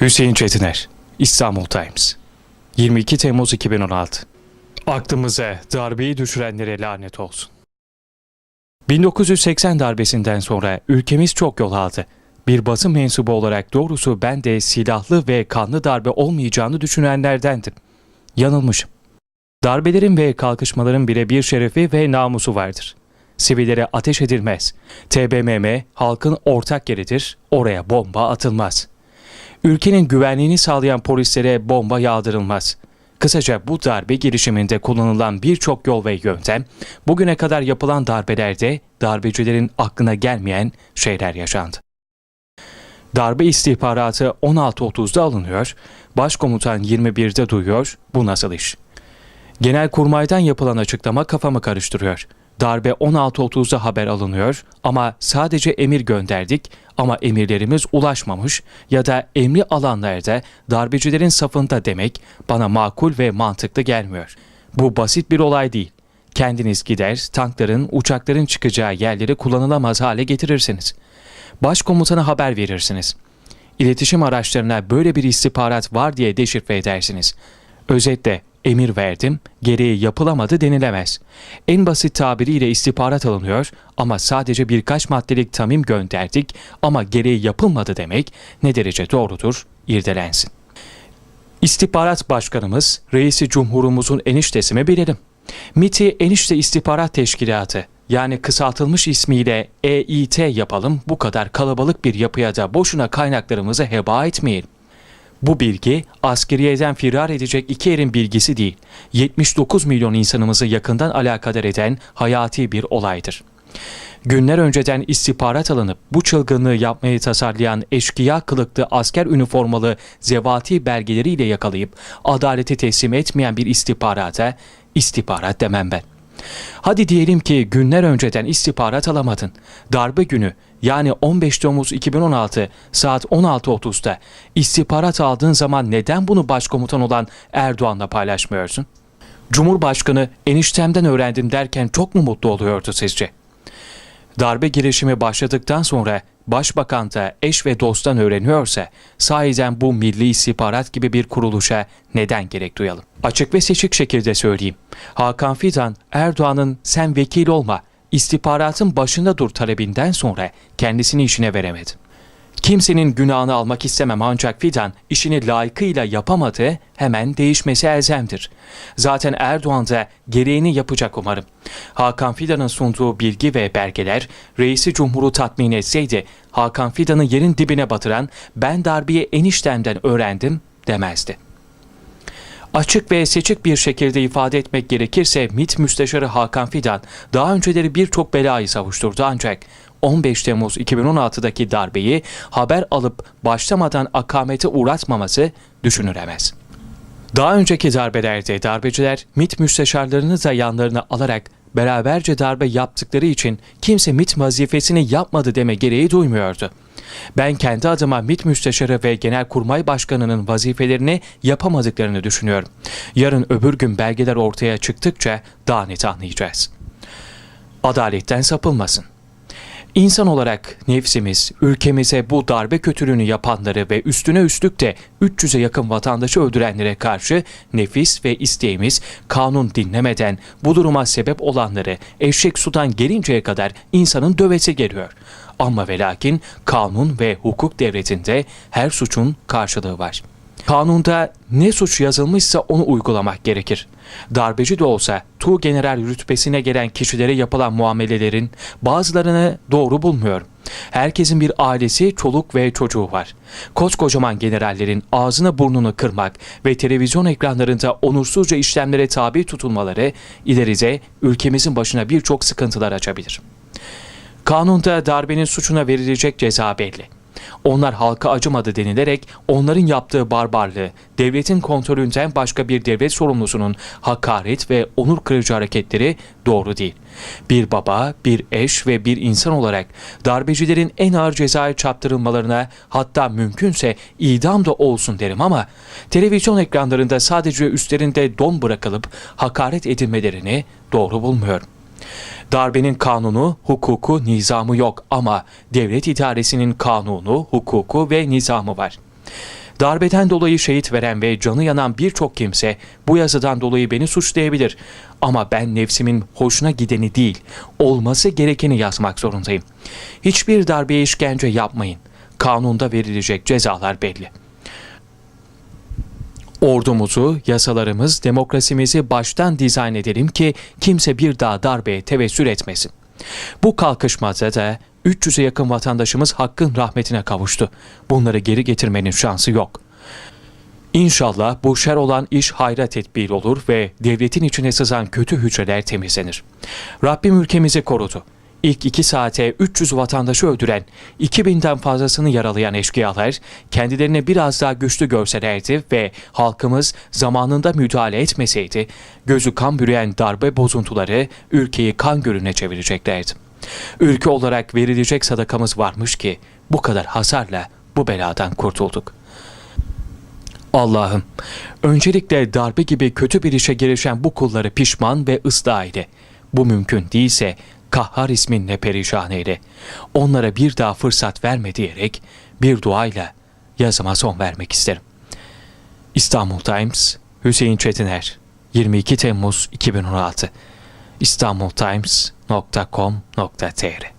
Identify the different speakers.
Speaker 1: Hüseyin Çetiner, İstanbul Times. 22 Temmuz 2016. Aklımıza darbeyi düşürenlere lanet olsun. 1980 darbesinden sonra ülkemiz çok yol aldı. Bir basın mensubu olarak doğrusu ben de silahlı ve kanlı darbe olmayacağını düşünenlerdendim. Yanılmışım. Darbelerin ve kalkışmaların bile bir şerefi ve namusu vardır. Sivillere ateş edilmez. TBMM halkın ortak yeridir. Oraya bomba atılmaz. Ülkenin güvenliğini sağlayan polislere bomba yağdırılmaz. Kısaca bu darbe girişiminde kullanılan birçok yol ve yöntem, bugüne kadar yapılan darbelerde darbecilerin aklına gelmeyen şeyler yaşandı. Darbe istihbaratı 16.30'da alınıyor, başkomutan 21'de duyuyor, bu nasıl iş? Genelkurmay'dan yapılan açıklama kafamı karıştırıyor. Darbe 16.30'da haber alınıyor ama sadece emir gönderdik ama emirlerimiz ulaşmamış ya da emri alanlarda darbecilerin safında demek bana makul ve mantıklı gelmiyor. Bu basit bir olay değil. Kendiniz gider, tankların, uçakların çıkacağı yerleri kullanılamaz hale getirirsiniz. Başkomutana haber verirsiniz. İletişim araçlarına böyle bir istihbarat var diye deşifre edersiniz. Özetle emir verdim, gereği yapılamadı denilemez. En basit tabiriyle istihbarat alınıyor ama sadece birkaç maddelik tamim gönderdik ama gereği yapılmadı demek ne derece doğrudur irdelensin. İstihbarat Başkanımız, Reisi Cumhurumuzun eniştesi mi bilelim. MIT'i Enişte İstihbarat Teşkilatı yani kısaltılmış ismiyle EİT yapalım bu kadar kalabalık bir yapıya da boşuna kaynaklarımızı heba etmeyelim. Bu bilgi askeriyeden firar edecek iki erin bilgisi değil, 79 milyon insanımızı yakından alakadar eden hayati bir olaydır. Günler önceden istihbarat alınıp bu çılgınlığı yapmayı tasarlayan eşkıya kılıklı asker üniformalı zevati belgeleriyle yakalayıp adaleti teslim etmeyen bir istihbarata istihbarat demem ben. Hadi diyelim ki günler önceden istihbarat alamadın. Darbe günü yani 15 Temmuz 2016 saat 16.30'da istihbarat aldığın zaman neden bunu başkomutan olan Erdoğan'la paylaşmıyorsun? Cumhurbaşkanı eniştemden öğrendim derken çok mu mutlu oluyordu sizce? Darbe girişimi başladıktan sonra başbakan da eş ve dosttan öğreniyorsa sahiden bu milli istihbarat gibi bir kuruluşa neden gerek duyalım? Açık ve seçik şekilde söyleyeyim. Hakan Fidan Erdoğan'ın sen vekil olma istihbaratın başında dur talebinden sonra kendisini işine veremedi. Kimsenin günahını almak istemem ancak Fidan işini layıkıyla yapamadı hemen değişmesi elzemdir. Zaten Erdoğan da gereğini yapacak umarım. Hakan Fidan'ın sunduğu bilgi ve belgeler reisi cumhuru tatmin etseydi Hakan Fidan'ı yerin dibine batıran ben darbeyi eniştemden öğrendim demezdi. Açık ve seçik bir şekilde ifade etmek gerekirse MİT Müsteşarı Hakan Fidan daha önceleri birçok belayı savuşturdu ancak 15 Temmuz 2016'daki darbeyi haber alıp başlamadan akamete uğratmaması düşünülemez. Daha önceki darbelerde darbeciler MİT müsteşarlarını da yanlarına alarak beraberce darbe yaptıkları için kimse MİT vazifesini yapmadı deme gereği duymuyordu. Ben kendi adıma MİT Müsteşarı ve Genelkurmay Başkanı'nın vazifelerini yapamadıklarını düşünüyorum. Yarın öbür gün belgeler ortaya çıktıkça daha net anlayacağız. Adaletten sapılmasın. İnsan olarak nefsimiz, ülkemize bu darbe kötülüğünü yapanları ve üstüne üstlük de 300'e yakın vatandaşı öldürenlere karşı nefis ve isteğimiz kanun dinlemeden bu duruma sebep olanları eşek sudan gelinceye kadar insanın dövesi geliyor. Ama ve lakin kanun ve hukuk devletinde her suçun karşılığı var. Kanunda ne suç yazılmışsa onu uygulamak gerekir. Darbeci de olsa Tu General rütbesine gelen kişilere yapılan muamelelerin bazılarını doğru bulmuyorum. Herkesin bir ailesi, çoluk ve çocuğu var. Koskocaman generallerin ağzını burnunu kırmak ve televizyon ekranlarında onursuzca işlemlere tabi tutulmaları ileride ülkemizin başına birçok sıkıntılar açabilir. Kanunda darbenin suçuna verilecek ceza belli. Onlar halka acımadı denilerek onların yaptığı barbarlığı, devletin kontrolünden başka bir devlet sorumlusunun hakaret ve onur kırıcı hareketleri doğru değil. Bir baba, bir eş ve bir insan olarak darbecilerin en ağır cezaya çarptırılmalarına hatta mümkünse idam da olsun derim ama televizyon ekranlarında sadece üstlerinde don bırakılıp hakaret edilmelerini doğru bulmuyorum. Darbenin kanunu, hukuku, nizamı yok ama devlet idaresinin kanunu, hukuku ve nizamı var. Darbeden dolayı şehit veren ve canı yanan birçok kimse bu yazıdan dolayı beni suçlayabilir. Ama ben nefsimin hoşuna gideni değil, olması gerekeni yazmak zorundayım. Hiçbir darbeye işkence yapmayın. Kanunda verilecek cezalar belli. Ordumuzu, yasalarımız, demokrasimizi baştan dizayn edelim ki kimse bir daha darbeye tevessül etmesin. Bu kalkışmada da 300'e yakın vatandaşımız hakkın rahmetine kavuştu. Bunları geri getirmenin şansı yok. İnşallah bu şer olan iş hayra tedbir olur ve devletin içine sızan kötü hücreler temizlenir. Rabbim ülkemizi korudu. İlk iki saate 300 vatandaşı öldüren, 2000'den fazlasını yaralayan eşkıyalar kendilerini biraz daha güçlü görselerdi ve halkımız zamanında müdahale etmeseydi, gözü kan bürüyen darbe bozuntuları ülkeyi kan gölüne çevireceklerdi. Ülke olarak verilecek sadakamız varmış ki bu kadar hasarla bu beladan kurtulduk. Allah'ım, öncelikle darbe gibi kötü bir işe girişen bu kulları pişman ve ıslah eyle. Bu mümkün değilse Kahhar isminle perişan eyle. Onlara bir daha fırsat verme diyerek bir duayla yazıma son vermek isterim. İstanbul Times, Hüseyin Çetiner, 22 Temmuz 2016 İstanbultimes.com.tr